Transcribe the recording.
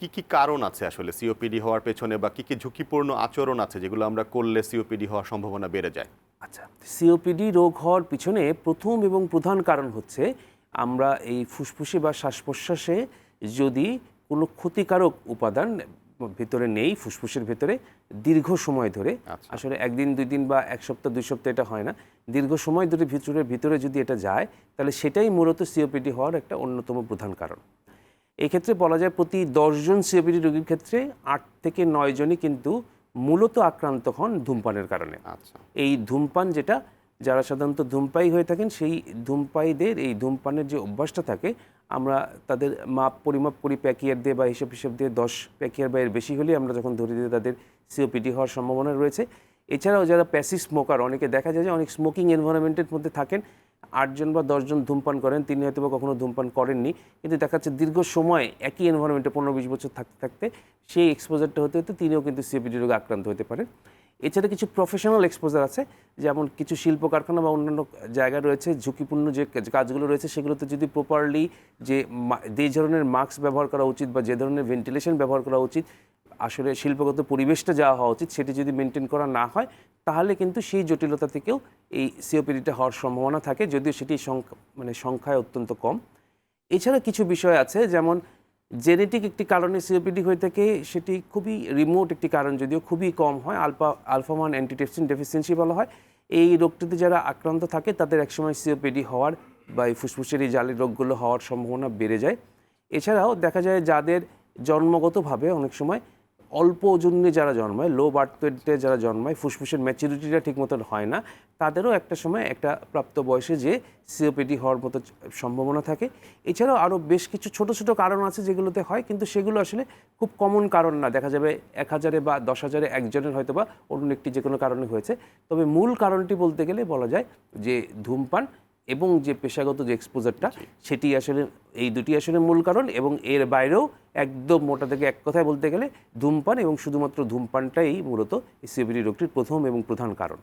কি কি কারণ আছে আসলে সিওপিডি হওয়ার পেছনে বা কি কি ঝুঁকিপূর্ণ আচরণ আছে যেগুলো আমরা করলে সিওপিডি হওয়ার সম্ভাবনা বেড়ে যায় আচ্ছা সিওপিডি রোগ হওয়ার পিছনে প্রথম এবং প্রধান কারণ হচ্ছে আমরা এই ফুসফুসে বা শ্বাস প্রশ্বাসে যদি কোনো ক্ষতিকারক উপাদান ভিতরে নেই ফুসফুসের ভেতরে দীর্ঘ সময় ধরে আচ্ছা। আসলে একদিন দুই দিন বা এক সপ্তাহ দুই সপ্তাহ এটা হয় না দীর্ঘ সময় ধরে ভিতরে ভিতরে যদি এটা যায় তাহলে সেটাই মূলত সিওপিডি হওয়ার একটা অন্যতম প্রধান কারণ এই ক্ষেত্রে বলা যায় প্রতি দশজন সিওপিডি রোগীর ক্ষেত্রে আট থেকে নয় জনই কিন্তু মূলত আক্রান্ত হন ধূমপানের কারণে। আচ্ছা। এই ধূমপান যেটা যারা সাধারণত ধূমপাই হয়ে থাকেন সেই ধূমপাইদের এই ধূমপানের যে অভ্যাসটা থাকে আমরা তাদের মাপ পরিমাপ করি প্যাকিয়ার দিয়ে বা হিসেব হিসেব দিয়ে দশ প্যাকিয়ার বা এর বেশি হলে আমরা যখন ধরে দিই তাদের সিওপিডি হওয়ার সম্ভাবনা রয়েছে। এছাড়াও যারা প্যাসিভ স্মোকার অনেকে দেখা যায় যে অনেক স্মোকিং এনভায়রনমেন্টের মধ্যে থাকেন আটজন বা দশজন ধূমপান করেন, তিনি হয়তো বা কখনো ধূমপান করেননি। কিন্তু দেখা যাচ্ছে দীর্ঘ সময় একই এনভায়রনমেন্টে পনেরো বিশ বছর থাকতে থাকতে সেই এক্সপোজারটা হতে হতে তিনিও কিন্তু সিওপিডি রোগে আক্রান্ত হতে পারেন। এছাড়া কিছু প্রফেশনাল এক্সপোজার আছে, যেমন কিছু শিল্প কারখানা বা অন্যান্য জায়গা রয়েছে, ঝুঁকিপূর্ণ যে কাজগুলো রয়েছে, সেগুলোতে যদি প্রপারলি যে যে ধরনের মাস্ক ব্যবহার করা উচিত বা যে ধরনের ভেন্টিলেশন ব্যবহার করা উচিত আসলে শিল্পগত পরিবেশটা যাওয়া হওয়া উচিত সেটি যদি মেনটেন করা না হয়, তাহলে কিন্তু সেই জটিলতা থেকেও এই সিওপিডিটা হওয়ার সম্ভাবনা থাকে, যদিও সেটি মানে সংখ্যায় অত্যন্ত কম। এছাড়া কিছু বিষয় আছে, যেমন জেনেটিক একটি কারণে সিওপিডি হয়ে থাকে, সেটি খুবই রিমোট একটি কারণ যদিও খুবই কম হয় আলফা আলফামান অ্যান্টিটেপসিন ডেফিসিয়েন্সি বলা হয়। এই রোগটিতে যারা আক্রান্ত থাকে, তাদের একসময় সিওপিডি হওয়ার বা এই ফুসফুসের এই জালি রোগগুলো হওয়ার সম্ভাবনা বেড়ে যায়। এছাড়াও দেখা যায় যাদের জন্মগতভাবে অনেক সময় অল্প ওজন যারা জন্মায় লো বার্থ ওয়েটে যারা জন্মায়, ফুসফুসের ম্যাচুরিটিটা ঠিক মতন হয় না, তাদেরও একটা সময় একটা প্রাপ্ত বয়সে যে সিওপিডি হওয়ার মতো সম্ভাবনা থাকে। এছাড়াও আরও বেশ কিছু ছোট ছোট কারণ আছে যেগুলোতে হয়, কিন্তু সেগুলো আসলে খুব কমন কারণ না। দেখা যাবে এক হাজারে বা দশ হাজারে একজনের হয়তো বা অন্য একটি যে কোনো কারণে হয়েছে। তবে মূল কারণটি বলতে গেলে বলা যায় যে ধূমপান এবং যে পেশাগত যে এক্সপোজারটা সেটি আসলে, এই দুটি আসলে মূল কারণ এবং এর বাইরেও একদম মোটা থেকে এক কথায় বলতে গেলে ধূমপান এবং শুধুমাত্র ধূমপানটাই মূলত সিভিডি রোগটির প্রথম এবং প্রধান কারণ।